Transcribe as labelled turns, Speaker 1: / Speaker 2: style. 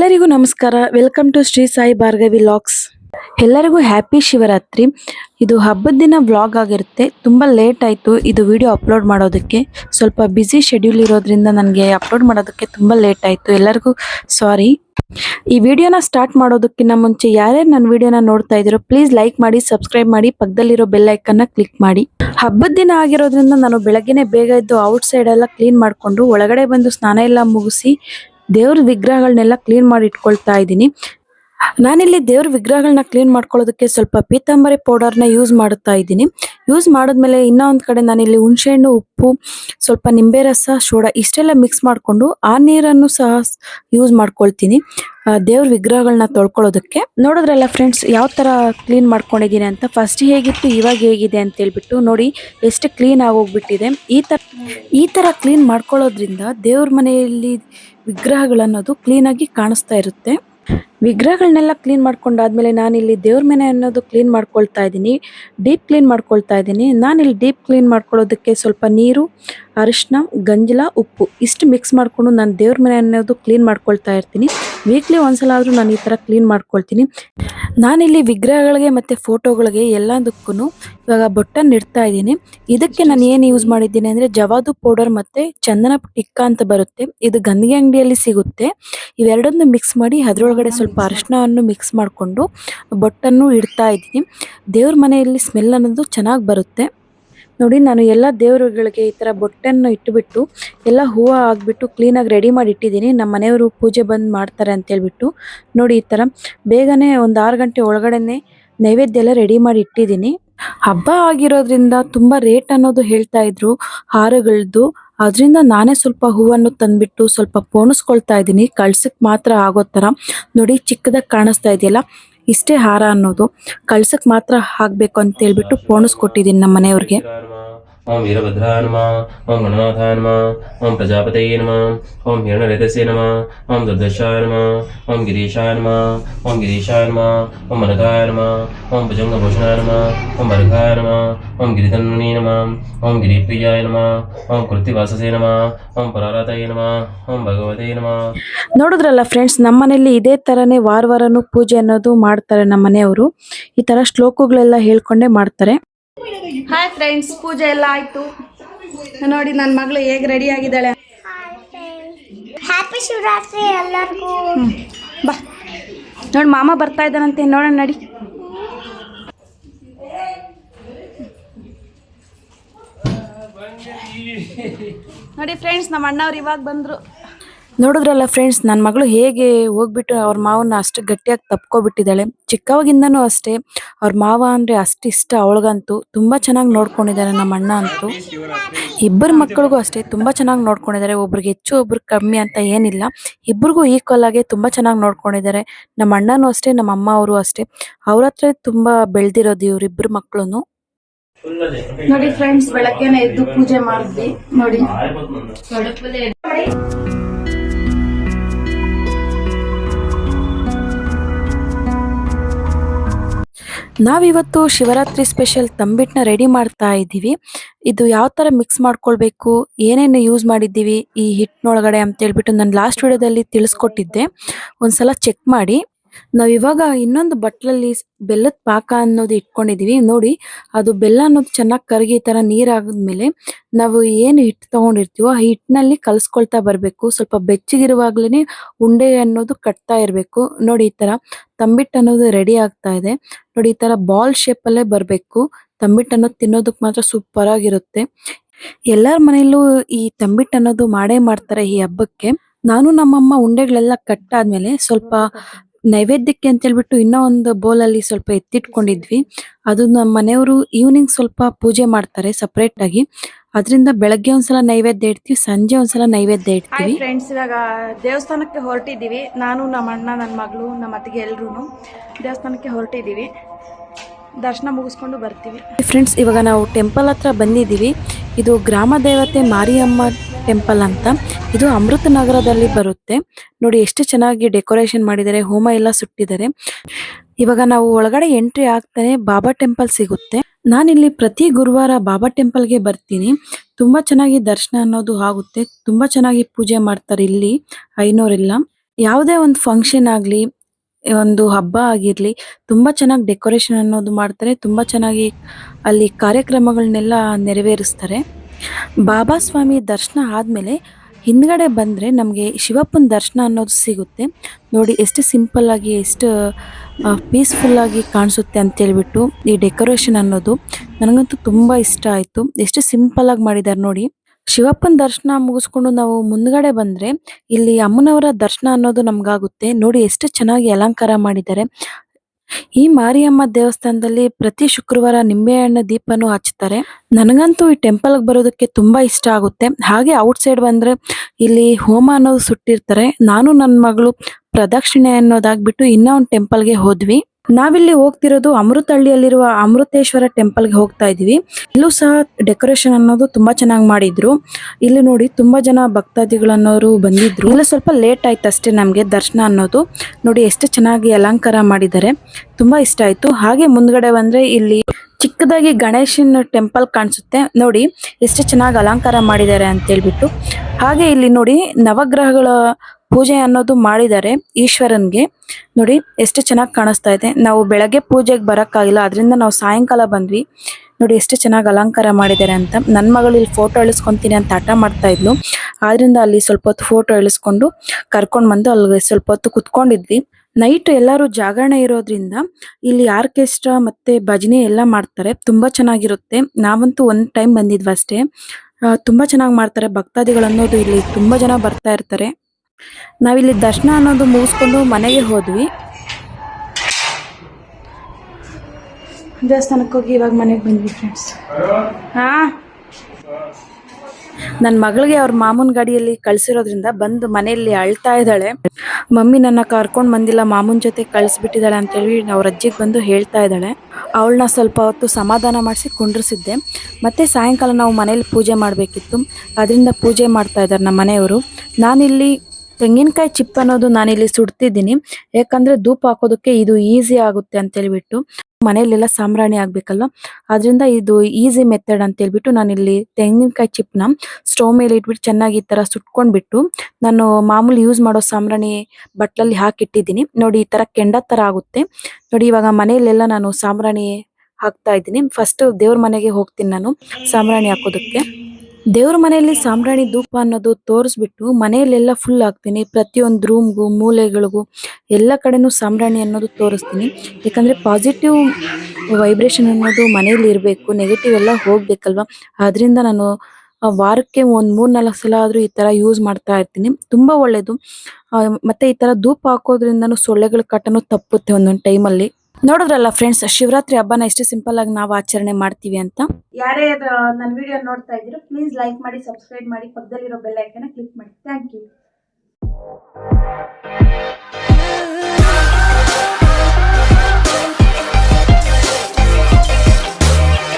Speaker 1: ಎಲ್ಲರಿಗೂ ನಮಸ್ಕಾರ. Welcome to Shri Sai Bhargavi vlogs ಎಲ್ಲರಿಗೂ ಹ್ಯಾಪಿ ಶಿವರಾತ್ರಿ. ಇದು ಹಬ್ಬದ ದಿನ ವ್ಲಾಗ್ ಆಗಿರುತ್ತೆ. ತುಂಬ ಲೇಟ್ ಆಯಿತು ಇದು ವಿಡಿಯೋ ಅಪ್ಲೋಡ್ ಮಾಡೋದಕ್ಕೆ. ಸ್ವಲ್ಪ ಬ್ಯುಸಿ ಶೆಡ್ಯೂಲ್ ಇರೋದ್ರಿಂದ ನನಗೆ ಅಪ್ಲೋಡ್ ಮಾಡೋದಕ್ಕೆ ತುಂಬ ಲೇಟ್ ಆಯಿತು. ಎಲ್ಲರಿಗೂ ಸಾರಿ ಈ ವಿಡಿಯೋನ ಸ್ಟಾರ್ಟ್ ಮಾಡೋದಕ್ಕಿಂತ ಮುಂಚೆ ಯಾರ್ಯಾರು ನನ್ನ ವಿಡಿಯೋನ ನೋಡ್ತಾ ಇದ್ದೀರೋ ಪ್ಲೀಸ್ ಲೈಕ್ ಮಾಡಿ ಸಬ್ಸ್ಕ್ರೈಬ್ ಮಾಡಿ, ಪಕ್ಕದಲ್ಲಿರೋ ಬೆಲ್ ಐಕನ್ನ ಕ್ಲಿಕ್ ಮಾಡಿ. ಹಬ್ಬದ ದಿನ ಆಗಿರೋದ್ರಿಂದ ನಾನು ಬೆಳಗ್ಗೆನೆ ಬೇಗ ಇದ್ದು ಔಟ್ ಸೈಡ್ ಎಲ್ಲ ಕ್ಲೀನ್ ಮಾಡಿಕೊಂಡು ಒಳಗಡೆ ಬಂದು ಸ್ನಾನ ಎಲ್ಲ ಮುಗಿಸಿ ದೇವ್ರ ವಿಗ್ರಹಗಳನ್ನೆಲ್ಲ ಕ್ಲೀನ್ ಮಾಡಿ ಇಟ್ಕೊಳ್ತಾ ಇದ್ದೀನಿ. ನಾನಿಲ್ಲಿ ದೇವ್ರ ವಿಗ್ರಹಗಳನ್ನ ಕ್ಲೀನ್ ಮಾಡ್ಕೊಳ್ಳೋದಕ್ಕೆ ಸ್ವಲ್ಪ ಪೀತಾಂಬರಿ ಪೌಡರ್ನ ಯೂಸ್ ಮಾಡುತ್ತಾ ಇದ್ದೀನಿ. ಯೂಸ್ ಮಾಡಿದ್ಮೇಲೆ ಇನ್ನೂ ಒಂದು ಕಡೆ ನಾನಿಲ್ಲಿ ಹುಣಸೆಹಣ್ಣು, ಉಪ್ಪು, ಸ್ವಲ್ಪ ನಿಂಬೆ ರಸ, ಸೋಡಾ ಇಷ್ಟೆಲ್ಲ ಮಿಕ್ಸ್ ಮಾಡಿಕೊಂಡು ಆ ನೀರನ್ನು ಸಹ ಯೂಸ್ ಮಾಡ್ಕೊಳ್ತೀನಿ. ದೇವ್ರ ವಿಗ್ರಹಗಳನ್ನ ತೊಳ್ಕೊಳ್ಳೋದಕ್ಕೆ. ನೋಡಿದ್ರಲ್ಲ ಫ್ರೆಂಡ್ಸ್ ಯಾವ ಥರ ಕ್ಲೀನ್ ಮಾಡ್ಕೊಂಡಿದ್ದೀನಿ ಅಂತ? ಫಸ್ಟ್ ಹೇಗಿತ್ತು, ಇವಾಗ ಹೇಗಿದೆ ಅಂತ ಹೇಳ್ಬಿಟ್ಟು ನೋಡಿ ಎಷ್ಟು ಕ್ಲೀನ್ ಆಗೋಗ್ಬಿಟ್ಟಿದೆ. ಈ ಥರ ಈ ಥರ ಕ್ಲೀನ್ ಮಾಡ್ಕೊಳ್ಳೋದ್ರಿಂದ ದೇವ್ರ ಮನೆಯಲ್ಲಿ ವಿಗ್ರಹಗಳನ್ನೋದು ಕ್ಲೀನಾಗಿ ಕಾಣಿಸ್ತಾ ಇರುತ್ತೆ. ವಿಗ್ರಹಗಳನ್ನೆಲ್ಲ ಕ್ಲೀನ್ ಮಾಡ್ಕೊಂಡಾದ್ಮೇಲೆ ನಾನಿಲ್ಲಿ ದೇವ್ರ ಮನೆ ಅನ್ನೋದು ಕ್ಲೀನ್ ಮಾಡ್ಕೊಳ್ತಾ ಇದ್ದೀನಿ ಡೀಪ್ ಕ್ಲೀನ್ ಮಾಡ್ಕೊಳ್ತಾ ಇದ್ದೀನಿ. ನಾನಿಲ್ಲಿ ಡೀಪ್ ಕ್ಲೀನ್ ಮಾಡ್ಕೊಳ್ಳೋದಕ್ಕೆ ಸ್ವಲ್ಪ ನೀರು ಅರಿಶಿನ ಗಂಜಲ, ಉಪ್ಪು ಇಷ್ಟು ಮಿಕ್ಸ್ ಮಾಡಿಕೊಂಡು ನಾನು ದೇವ್ರ ಮನೆ ಅನ್ನೋದು ಕ್ಲೀನ್ ಮಾಡ್ಕೊಳ್ತಾ ಇರ್ತೀನಿ. ವೀಕ್ಲಿ ಒಂದ್ಸಲ ಆದರೂ ನಾನು ಈ ಥರ ಕ್ಲೀನ್ ಮಾಡ್ಕೊಳ್ತೀನಿ. ನಾನಿಲ್ಲಿ ವಿಗ್ರಹಗಳಿಗೆ ಮತ್ತು ಫೋಟೋಗಳಿಗೆ ಎಲ್ಲದಕ್ಕೂ ಇವಾಗ ಬೊಟ್ಟನ್ನು ಇಡ್ತಾ ಇದ್ದೀನಿ. ಇದಕ್ಕೆ ನಾನು ಏನು ಯೂಸ್ ಮಾಡಿದ್ದೀನಿ ಅಂದರೆ ಜವಾದು ಪೌಡರ್ ಮತ್ತು ಚಂದನ ಟಿಕ್ಕ ಅಂತ ಬರುತ್ತೆ. ಇದು ಗಂದಿಗೆ ಅಂಗಡಿಯಲ್ಲಿ ಸಿಗುತ್ತೆ. ಇವೆರಡನ್ನು ಮಿಕ್ಸ್ ಮಾಡಿ ಅದರೊಳಗಡೆ ಸ್ವಲ್ಪ ಅರಿಶಿನವನ್ನು ಮಿಕ್ಸ್ ಮಾಡಿಕೊಂಡು ಬೊಟ್ಟನ್ನು ಇಡ್ತಾ ಇದ್ದೀನಿ. ದೇವ್ರ ಮನೆಯಲ್ಲಿ ಸ್ಮೆಲ್ ಅನ್ನೋದು ಚೆನ್ನಾಗಿ ಬರುತ್ತೆ. ನೋಡಿ, ನಾನು ಎಲ್ಲ ದೇವರುಗಳಿಗೆ ಈ ಥರ ಬೊಟ್ಟನ್ನು ಇಟ್ಟುಬಿಟ್ಟು, ಎಲ್ಲ ಹೂವು ಆಗಿಬಿಟ್ಟು ಕ್ಲೀನಾಗಿ ರೆಡಿ ಮಾಡಿ ಇಟ್ಟಿದ್ದೀನಿ. ನಮ್ಮ ಮನೆಯವರು ಪೂಜೆ ಬಂದು ಮಾಡ್ತಾರೆ ಅಂತ ಹೇಳ್ಬಿಟ್ಟು. ನೋಡಿ, ಈ ಥರ ಬೇಗನೆ ಒಂದು ಆರು ಗಂಟೆ ಒಳಗಡೆನೆ ನೈವೇದ್ಯ ಎಲ್ಲ ರೆಡಿ ಮಾಡಿ ಇಟ್ಟಿದ್ದೀನಿ. ಹಬ್ಬ ಆಗಿರೋದ್ರಿಂದ ತುಂಬ ರೇಟ್ ಅನ್ನೋದು ಹೇಳ್ತಾ ಇದ್ರು. ಹಾರಗಳದ್ದು ಅದರಿಂದ ನಾನೇ ಸ್ವಲ್ಪ ಹೂವನ್ನು ತಂದ್ಬಿಟ್ಟು ಸ್ವಲ್ಪ ಪೋಣಿಸ್ಕೊಳ್ತಾ ಇದ್ದೀನಿ. ಕಳ್ಸಕ್ಕೆ ಮಾತ್ರ ಆಗೋ ಥರ ನೋಡಿ, ಚಿಕ್ಕದಾಗಿ ಕಾಣಿಸ್ತಾ ಇದೆಯಲ್ಲ? ಇಷ್ಟೇ ಹಾರ ಅನ್ನೋದು. ಕಳ್ಸಕ್ಕೆ ಮಾತ್ರ ಹಾಕಬೇಕು ಅಂತ ಹೇಳ್ಬಿಟ್ಟು ಪೋಣಿಸ್ಕೊಟ್ಟಿದ್ದೀನಿ ನಮ್ಮ ಮನೆಯವ್ರಿಗೆ
Speaker 2: ಓಂ ವೀರಭದ್ರಾಯ ನಮ ಓಂ ಗಣನಾಥ ನಮ ಓಂ ಪ್ರಜಾಪತಯೇ ನಮ ಓಂ ಹಿರಣ್ಯರೇತಸ್ಯೇ ನಮ ಓಂ ದುರ್ದಶಾಯ ನಮ ಓಂ ಗಿರೀಶಾಯ ನಮ ಓಂ ಗಿರೀಶಾಯ ನಮ ಓಂ ಮನಗಾಯ ನಮ ಓಂ ಭುಜಂಗಭೂಷಣಾಯ ನಮ ಓಂ ಬರ್ಗಾಯ ನಮ ಓಂ ಗಿರಿಧನ್ವನೇ ನಮ ಓಂ ಗಿರಿಪ್ರಿಯಾಯ ನಮ ಓಂ ಕೃತ್ತಿವಾಸಸೇ ನಮ ಓಂ ಪರಾರತಯೇ ನಮ ಓಂ ಭಗವತೇ ನಮ
Speaker 1: ನೋಡಿದ್ರಲ್ಲ ಫ್ರೆಂಡ್ಸ್ ನಮ್ಮ ಮನೇಲಿ ಇದೇ ಥರನೇ ವಾರ ವಾರನೂ ಪೂಜೆ ಅನ್ನೋದು ಮಾಡ್ತಾರೆ ನಮ್ಮ ಮನೆಯವರು ಈ ಥರ ಶ್ಲೋಕಗಳೆಲ್ಲ ಹೇಳ್ಕೊಂಡೇ ಮಾಡ್ತಾರೆ
Speaker 3: ಹಾಯ್ ಫ್ರೆಂಡ್ಸ್ ಪೂಜೆ ಎಲ್ಲ ಆಯ್ತು. ನೋಡಿ ನನ್ನ ಮಗಳು ಹೇಗೆ ರೆಡಿ ಆಗಿದ್ದಾಳೆ.
Speaker 4: ಹ್ಯಾಪಿ ಶಿವರಾತ್ರಿ ಎಲ್ಲರಿಗೂ.
Speaker 3: ಬಾ. ನೋಡಿ ಮಾಮ ಬರ್ತಾ ಇದ್ದಾನಂತೆ. ನೋಡೋಣ ನಡಿ. ನೋಡಿ ಫ್ರೆಂಡ್ಸ್ ನಮ್ಮ ಅಣ್ಣವ್ರು ಇವಾಗ ಬಂದ್ರು.
Speaker 1: ನೋಡಿದ್ರಲ್ಲ ಫ್ರೆಂಡ್ಸ್ ನನ್ನ ಮಗಳು ಹೇಗೆ ಹೋಗ್ಬಿಟ್ಟು ಅವ್ರ ಮಾವನ್ನ ಅಷ್ಟು ಗಟ್ಟಿಯಾಗಿ ತಪ್ಕೊಬಿಟ್ಟಿದ್ದಾಳೆ. ಚಿಕ್ಕವಾಗಿಂದನೂ ಅಷ್ಟೇ, ಅವ್ರ ಮಾವ ಅಂದರೆ ಅಷ್ಟು ಇಷ್ಟ ಅವಳಿಗಂತೂ. ತುಂಬ ಚೆನ್ನಾಗಿ ನೋಡ್ಕೊಂಡಿದ್ದಾರೆ ನಮ್ಮ ಅಣ್ಣ ಅಂತೂ. ಇಬ್ಬರು ಮಕ್ಕಳಿಗೂ ಅಷ್ಟೇ ತುಂಬ ಚೆನ್ನಾಗಿ ನೋಡ್ಕೊಂಡಿದ್ದಾರೆ. ಒಬ್ರಿಗೆ ಹೆಚ್ಚು ಒಬ್ರಿಗೆ ಕಮ್ಮಿ ಅಂತ ಏನಿಲ್ಲ. ಇಬ್ಬರಿಗೂ ಈಕ್ವಲ್ ಆಗಿ ತುಂಬ ಚೆನ್ನಾಗಿ ನೋಡ್ಕೊಂಡಿದ್ದಾರೆ. ನಮ್ಮ ಅಣ್ಣನೂ ಅಷ್ಟೇ ನಮ್ಮ ಅಮ್ಮ ಅವರು ಅಷ್ಟೇ. ಅವ್ರ ಹತ್ರ ತುಂಬ ಬೆಳೆದಿರೋದು ಇವ್ರಿಬ್ಬರು ಮಕ್ಕಳು
Speaker 3: ನೋಡಿ ಫ್ರೆಂಡ್ಸ್ ಬೆಳಗ್ಗೆನೆ ಎದ್ದು ಪೂಜೆ ಮಾಡಿದ್ವಿ. ನೋಡಿ.
Speaker 1: ನಾವಿವತ್ತು ಶಿವರಾತ್ರಿ ಸ್ಪೆಷಲ್ ತಂಬಿಟ್ಟನ್ನ ರೆಡಿ ಮಾಡ್ತಾ ಇದ್ದೀವಿ. ಇದು ಯಾವ ಥರ ಮಿಕ್ಸ್ ಮಾಡ್ಕೊಳ್ಬೇಕು, ಏನೇನು ಯೂಸ್ ಮಾಡಿದ್ದೀವಿ, ಈ ಹಿಟ್ಟಿನೊಳಗಡೆ ಅಂತ ಹೇಳ್ಬಿಟ್ಟು ನಾನು ಲಾಸ್ಟ್ ವಿಡಿಯೋದಲ್ಲಿ ತಿಳಿಸ್ಕೊಟ್ಟಿದ್ದೆ. ಒಂದು ಸಲ ಚೆಕ್ ಮಾಡಿ. ನಾವು ಇವಾಗ ಇನ್ನೊಂದು ಬಟ್ಲಲ್ಲಿ ಬೆಲ್ಲದ ಪಾಕ ಅನ್ನೋದು ಇಟ್ಕೊಂಡಿದೀವಿ. ನೋಡಿ, ಅದು ಬೆಲ್ಲ ಅನ್ನೋದು ಚೆನ್ನಾಗಿ ಕರಗಿ ತರ ನೀರ್ ನೀರಾಗಿದ್ಮೇಲೆ ನಾವು ಏನು ಹಿಟ್ಟು ತಗೊಂಡಿರ್ತೀವೋ ಆ ಹಿಟ್ಟಿನಲ್ಲಿ ಕಲ್ಸ್ಕೊಳ್ತಾ ಬರಬೇಕು. ಸ್ವಲ್ಪ ಬೆಚ್ಚಗಿರುವಾಗ್ಲೇನೆ ಉಂಡೆ ಅನ್ನೋದು ಕಟ್ತಾ ಇರಬೇಕು. ನೋಡಿ, ಈ ತರ ತಂಬಿಟ್ಟು ಅನ್ನೋದು ರೆಡಿ ಆಗ್ತಾ ಇದೆ. ನೋಡಿ, ಈ ತರ ಬಾಲ್ ಶೇಪ್ ಅಲ್ಲೇ ಬರಬೇಕು. ತಂಬಿಟ್ಟು ಅನ್ನೋದು ತಿನ್ನೋದಕ್ಕೆ ಮಾತ್ರ ಸೂಪರ್ ಆಗಿರುತ್ತೆ ಎಲ್ಲರ ಮನೆಯಲ್ಲೂ ಈ ತಂಬಿಟ್ಟು ಅನ್ನೋದು ಮಾಡೇ ಮಾಡ್ತಾರೆ ಈ ಹಬ್ಬಕ್ಕೆ. ನಾನು ನಮ್ಮಮ್ಮ ಉಂಡೆಗಳೆಲ್ಲ ಕಟ್ಟಾದ್ಮೇಲೆ ಸ್ವಲ್ಪ ನೈವೇದ್ಯಕ್ಕೆ ಅಂತ ಹೇಳ್ಬಿಟ್ಟು ಇನ್ನೂ ಒಂದು ಬೌಲ್ ಅಲ್ಲಿ ಸ್ವಲ್ಪ ಎತ್ತಿಟ್ಕೊಂಡಿದ್ವಿ. ಅದು ನಮ್ಮ ಮನೆಯವರು ಈವ್ನಿಂಗ್ ಸ್ವಲ್ಪ ಪೂಜೆ ಮಾಡ್ತಾರೆ ಸಪ್ರೇಟ್ ಆಗಿ. ಅದರಿಂದ ಬೆಳಗ್ಗೆ ಒಂದ್ಸಲ ನೈವೇದ್ಯ ಇಡ್ತೀವಿ ಸಂಜೆ ಒಂದ್ಸಲ ನೈವೇದ್ಯ ಇಡ್ತೀವಿ.
Speaker 3: ಫ್ರೆಂಡ್ಸ್ ಇವಾಗ ದೇವಸ್ಥಾನಕ್ಕೆ ಹೊರಟಿದ್ದೀವಿ. ನಾನು ನಮ್ಮ ಅಣ್ಣ ನನ್ನ ಮಗಳು ನಮ್ಮ ಅತ್ತಿಗೆ ಎಲ್ರೂ ದೇವಸ್ಥಾನಕ್ಕೆ ಹೊರಟಿದ್ದೀವಿ. ದರ್ಶನ ಮುಗಿಸ್ಕೊಂಡು ಬರ್ತೀವಿ.
Speaker 1: ಫ್ರೆಂಡ್ಸ್ ಇವಾಗ ನಾವು ಟೆಂಪಲ್ ಹತ್ರ ಬಂದಿದ್ದೀವಿ. ಇದು ಗ್ರಾಮ ದೇವತೆ ಮಾರಿಯಮ್ಮ ಟೆಂಪಲ್ ಅಂತ. ಇದು ಅಮೃತ ನಗರದಲ್ಲಿ ಬರುತ್ತೆ. ನೋಡಿ ಎಷ್ಟು ಚೆನ್ನಾಗಿ ಡೆಕೋರೇಷನ್ ಮಾಡಿದ್ದಾರೆ. ಹೋಮ ಎಲ್ಲ ಸುಟ್ಟಿದ್ದಾರೆ. ಇವಾಗ ನಾವು ಒಳಗಡೆ ಎಂಟ್ರಿ ಆಗ್ತಾನೆ ಬಾಬಾ ಟೆಂಪಲ್ ಸಿಗುತ್ತೆ. ನಾನಿಲ್ಲಿ ಪ್ರತಿ ಗುರುವಾರ ಬಾಬಾ ಟೆಂಪಲ್ಗೆ ಬರ್ತೀನಿ. ತುಂಬಾ ಚೆನ್ನಾಗಿ ದರ್ಶನ ಅನ್ನೋದು ಆಗುತ್ತೆ. ತುಂಬಾ ಚೆನ್ನಾಗಿ ಪೂಜೆ ಮಾಡ್ತಾರೆ ಇಲ್ಲಿ ಐನೋರೆಲ್ಲ. ಯಾವುದೇ ಒಂದು ಫಂಕ್ಷನ್ ಆಗಲಿ, ಒಂದು ಹಬ್ಬ ಆಗಿರಲಿ, ತುಂಬ ಚೆನ್ನಾಗಿ ಡೆಕೋರೇಷನ್ ಅನ್ನೋದು ಮಾಡ್ತಾರೆ. ತುಂಬ ಚೆನ್ನಾಗಿ ಅಲ್ಲಿ ಕಾರ್ಯಕ್ರಮಗಳನ್ನೆಲ್ಲ ನೆರವೇರಿಸ್ತಾರೆ. ಬಾಬಾ ಸ್ವಾಮಿ ದರ್ಶನ ಆದಮೇಲೆ ಹಿಂದ್ಗಡೆ ಬಂದರೆ ನಮಗೆ ಶಿವಪ್ಪನ ದರ್ಶನ ಅನ್ನೋದು ಸಿಗುತ್ತೆ. ನೋಡಿ, ಎಷ್ಟು ಸಿಂಪಲ್ಲಾಗಿ ಎಷ್ಟು ಪೀಸ್ಫುಲ್ಲಾಗಿ ಕಾಣಿಸುತ್ತೆ ಅಂತೇಳ್ಬಿಟ್ಟು ಈ ಡೆಕೋರೇಷನ್ ಅನ್ನೋದು ನನಗಂತೂ ತುಂಬ ಇಷ್ಟ ಆಯಿತು. ಎಷ್ಟು ಸಿಂಪಲ್ಲಾಗಿ ಮಾಡಿದ್ದಾರೆ ನೋಡಿ. ಶಿವಪ್ಪನ ದರ್ಶನ ಮುಗಿಸ್ಕೊಂಡು ನಾವು ಮುಂದ್ಗಡೆ ಬಂದರೆ ಇಲ್ಲಿ ಅಮ್ಮನವರ ದರ್ಶನ ಅನ್ನೋದು ನಮಗಾಗುತ್ತೆ. ನೋಡಿ, ಎಷ್ಟು ಚೆನ್ನಾಗಿ ಅಲಂಕಾರ ಮಾಡಿದ್ದಾರೆ. ಈ ಮಾರಿಯಮ್ಮ ದೇವಸ್ಥಾನದಲ್ಲಿ ಪ್ರತಿ ಶುಕ್ರವಾರ ನಿಂಬೆಹಣ್ಣು ದೀಪನೂ ಹಚ್ತಾರೆ ನನಗಂತೂ ಈ ಟೆಂಪಲ್ಗೆ ಬರೋದಕ್ಕೆ ತುಂಬಾ ಇಷ್ಟ ಆಗುತ್ತೆ. ಹಾಗೆ ಔಟ್ ಸೈಡ್ ಬಂದ್ರೆ ಇಲ್ಲಿ ಹೋಮ ಅನ್ನೋದು ಸುಟ್ಟಿರ್ತಾರೆ. ನಾನು ನನ್ನ ಮಗಳು ಪ್ರದಕ್ಷಿಣೆ ಅನ್ನೋದಾಗ್ಬಿಟ್ಟು ಇನ್ನೂ ಒಂದು ಟೆಂಪಲ್ಗೆ ಹೋದ್ವಿ. ನಾವಿಲ್ಲಿ ಹೋಗ್ತಿರೋದು ಅಮೃತಹಳ್ಳಿಯಲ್ಲಿರುವ ಅಮೃತೇಶ್ವರ ಟೆಂಪಲ್ಗೆ ಹೋಗ್ತಾ ಇದೀವಿ ಇಲ್ಲೂ ಸಹ ಡೆಕೋರೇಷನ್ ಅನ್ನೋದು ತುಂಬಾ ಚೆನ್ನಾಗಿ ಮಾಡಿದ್ರು. ಇಲ್ಲಿ ನೋಡಿ ತುಂಬಾ ಜನ ಭಕ್ತಾದಿಗಳನ್ನೋರು ಬಂದಿದ್ರು. ಇಲ್ಲ ಸ್ವಲ್ಪ ಲೇಟ್ ಆಯ್ತು ಅಷ್ಟೇ ನಮಗೆ ದರ್ಶನ ಅನ್ನೋದು. ನೋಡಿ ಎಷ್ಟು ಚೆನ್ನಾಗಿ ಅಲಂಕಾರ ಮಾಡಿದ್ದಾರೆ. ತುಂಬಾ ಇಷ್ಟ ಆಯ್ತು. ಹಾಗೆ ಮುಂದ್ಗಡೆ ಬಂದ್ರೆ ಇಲ್ಲಿ ಚಿಕ್ಕದಾಗಿ ಗಣೇಶನ ಟೆಂಪಲ್ ಕಾಣಿಸುತ್ತೆ. ನೋಡಿ ಎಷ್ಟು ಚೆನ್ನಾಗಿ ಅಲಂಕಾರ ಮಾಡಿದ್ದಾರೆ ಅಂತ ಹೇಳ್ಬಿಟ್ಟು. ಹಾಗೆ ಇಲ್ಲಿ ನೋಡಿ ನವಗ್ರಹಗಳ ಪೂಜೆ ಅನ್ನೋದು ಮಾಡಿದ್ದಾರೆ ಈಶ್ವರನ್ಗೆ. ನೋಡಿ, ಎಷ್ಟು ಚೆನ್ನಾಗಿ ಕಾಣಿಸ್ತಾ ಇದೆ. ನಾವು ಬೆಳಗ್ಗೆ ಪೂಜೆಗೆ ಬರೋಕ್ಕಾಗಿಲ್ಲ ಅದರಿಂದ ನಾವು ಸಾಯಂಕಾಲ ಬಂದ್ವಿ. ನೋಡಿ, ಎಷ್ಟು ಚೆನ್ನಾಗಿ ಅಲಂಕಾರ ಮಾಡಿದ್ದಾರೆ ಅಂತ. ನನ್ನ ಮಗಳು ಇಲ್ಲಿ ಫೋಟೋ ಇಳಿಸ್ಕೊಂತೀನಿ ಅಂತ ಹಠ ಮಾಡ್ತಾ ಇದ್ಲು. ಆದ್ರಿಂದ ಅಲ್ಲಿ ಸ್ವಲ್ಪ ಹೊತ್ತು ಫೋಟೋ ಇಳಿಸ್ಕೊಂಡು ಕರ್ಕೊಂಡು ಬಂದು ಅಲ್ಲಿ ಸ್ವಲ್ಪ ಹೊತ್ತು ಕುತ್ಕೊಂಡಿದ್ವಿ. ನೈಟ್ ಎಲ್ಲರೂ ಜಾಗರಣೆ ಇರೋದ್ರಿಂದ ಇಲ್ಲಿ ಆರ್ಕೆಸ್ಟ್ರಾ ಮತ್ತೆ ಭಜನೆ ಎಲ್ಲ ಮಾಡ್ತಾರೆ. ತುಂಬಾ ಚೆನ್ನಾಗಿರುತ್ತೆ. ನಾವಂತೂ ಒಂದ್ ಟೈಮ್ ಬಂದಿದ್ವಿ ಅಷ್ಟೇ ತುಂಬಾ ಚೆನ್ನಾಗಿ ಮಾಡ್ತಾರೆ. ಭಕ್ತಾದಿಗಳು ಅನ್ನೋದು ಇಲ್ಲಿ ತುಂಬಾ ಜನ ಬರ್ತಾ ಇರ್ತಾರೆ. ನಾವಿಲ್ಲಿ ದರ್ಶನ ಅನ್ನೋದು ಮುಗಿಸ್ಕೊಂಡು ಮನೆಗೆ ಹೋದ್ವಿ.
Speaker 3: ದೇವಸ್ಥಾನಕ್ಕೆ ಹೋಗಿ ಇವಾಗ ಮನೆಗೆ ಬಂದ್ವಿ ಫ್ರೆಂಡ್ಸ್ ಹಾಂ?
Speaker 1: ನನ್ನ ಮಗಳಿಗೆ ಅವ್ರ ಮಾಮೂನ್ ಗಾಡಿಯಲ್ಲಿ ಕಳ್ಸಿರೋದ್ರಿಂದ ಬಂದು ಮನೆಯಲ್ಲಿ ಅಳ್ತಾ ಇದ್ದಾಳೆ. ಮಮ್ಮಿ ನನ್ನ ಕರ್ಕೊಂಡು ಬಂದಿಲ್ಲ ಮಾಮೂನ್ ಜೊತೆ ಕಳಿಸ್ಬಿಟ್ಟಿದ್ದಾಳೆ ಅಂತೇಳಿ ಅವ್ರ ಅಜ್ಜಿಗೆ ಬಂದು ಹೇಳ್ತಾ ಇದ್ದಾಳೆ. ಅವಳನ್ನ ಸ್ವಲ್ಪ ಹೊತ್ತು ಸಮಾಧಾನ ಮಾಡಿಸಿ ಕುಂಡ್ರಿಸಿದ್ದೆ. ಮತ್ತೆ ಸಾಯಂಕಾಲ ನಾವು ಮನೇಲಿ ಪೂಜೆ ಮಾಡಬೇಕಿತ್ತು. ಅದರಿಂದ ಪೂಜೆ ಮಾಡ್ತಾ ಇದ್ದಾರೆ ನಮ್ಮ ಮನೆಯವರು. ನಾನಿಲ್ಲಿ ತೆಂಗಿನಕಾಯಿ ಚಿಪ್ ಅನ್ನೋದು ನಾನಿಲ್ಲಿ ಸುಡ್ತಿದ್ದೀನಿ. ಯಾಕಂದ್ರೆ ಧೂಪ ಹಾಕೋದಕ್ಕೆ ಇದು ಈಸಿ ಆಗುತ್ತೆ ಅಂತ ಹೇಳ್ಬಿಟ್ಟು ಮನೆಯಲ್ಲೆಲ್ಲ ಸಾಂಬ್ರಾಣಿ ಆಗ್ಬೇಕಲ್ವ? ಅದರಿಂದ ಇದು ಈಸಿ ಮೆಥಡ್ ಅಂತ ಹೇಳ್ಬಿಟ್ಟು ನಾನಿಲ್ಲಿ ತೆಂಗಿನಕಾಯಿ ಚಿಪ್ನ ಸ್ಟವ್ ಮೇಲೆ ಇಟ್ಬಿಟ್ಟು ಚೆನ್ನಾಗಿ ಈ ತರ ಸುಟ್ಕೊಂಡ್ಬಿಟ್ಟು ನಾನು ಮಾಮೂಲಿ ಯೂಸ್ ಮಾಡೋ ಸಾಂಬ್ರಾಣಿ ಬಟ್ಲಲ್ಲಿ ಹಾಕಿಟ್ಟಿದ್ದೀನಿ. ನೋಡಿ, ಈ ತರ ಕೆಂಡ ತರ ಆಗುತ್ತೆ. ನೋಡಿ, ಇವಾಗ ಮನೆಯಲ್ಲೆಲ್ಲ ನಾನು ಸಾಂಬ್ರಾಣಿ ಹಾಕ್ತಾ ಇದ್ದೀನಿ. ಫಸ್ಟ್ ದೇವ್ರ ಮನೆಗೆ ಹೋಗ್ತೀನಿ ನಾನು ಸಾಂಬ್ರಾಣಿ ಹಾಕೋದಕ್ಕೆ. ದೇವ್ರ ಮನೆಯಲ್ಲಿ ಸಾಂಬ್ರಾಣಿ ಧೂಪ ಅನ್ನೋದು ತೋರಿಸ್ಬಿಟ್ಟು ಮನೆಯಲ್ಲೆಲ್ಲ ಫುಲ್ ಹಾಕ್ತೀನಿ. ಪ್ರತಿಯೊಂದು ರೂಮ್ಗೂ ಮೂಲೆಗಳಿಗೂ ಎಲ್ಲ ಕಡೆನೂ ಸಾಂಬ್ರಾಣಿ ಅನ್ನೋದು ತೋರಿಸ್ತೀನಿ. ಯಾಕಂದ್ರೆ ಪಾಸಿಟಿವ್ ವೈಬ್ರೇಷನ್ ಅನ್ನೋದು ಮನೆಯಲ್ಲಿ ಇರಬೇಕು ನೆಗೆಟಿವ್ ಎಲ್ಲ ಹೋಗ್ಬೇಕಲ್ವಾ? ಅದರಿಂದ ನಾನು ವಾರಕ್ಕೆ ಒಂದ್ ಮೂರ್ ನಾಲ್ಕು ಸಲ ಆದರೂ ಈ ತರ ಯೂಸ್ ಮಾಡ್ತಾ ಇರ್ತೀನಿ. ತುಂಬಾ ಮತ್ತು ಮತ್ತೆ ಈ ಥರ ಧೂಪ ಹಾಕೋದ್ರಿಂದನೂ ಸೊಳ್ಳೆಗಳ ಕಾಟನೂ ತಪ್ಪುತ್ತೆ ಒಂದೊಂದು ಟೈಮಲ್ಲಿ ನೋಡಿದ್ರಲ್ಲ ಫ್ರೆಂಡ್ಸ್ ಶಿವರಾತ್ರಿ ಹಬ್ಬನ ಎಷ್ಟು ಸಿಂಪಲ್ ಆಗಿ ನಾವು ಆಚರಣೆ ಮಾಡ್ತೀವಿ ಅಂತ?
Speaker 3: ಯಾರೇ ನನ್ನ ವಿಡಿಯೋ ನೋಡ್ತಾ ಇದ್ದೀರೋ ಪ್ಲೀಸ್ ಲೈಕ್ ಮಾಡಿ ಸಬ್ಸ್ಕ್ರೈಬ್ ಮಾಡಿ, ಪಕ್ಕದಲ್ಲಿರೋ ಬೆಲ್ ಐಕನ್ ಕ್ಲಿಕ್ ಮಾಡಿ. Thank you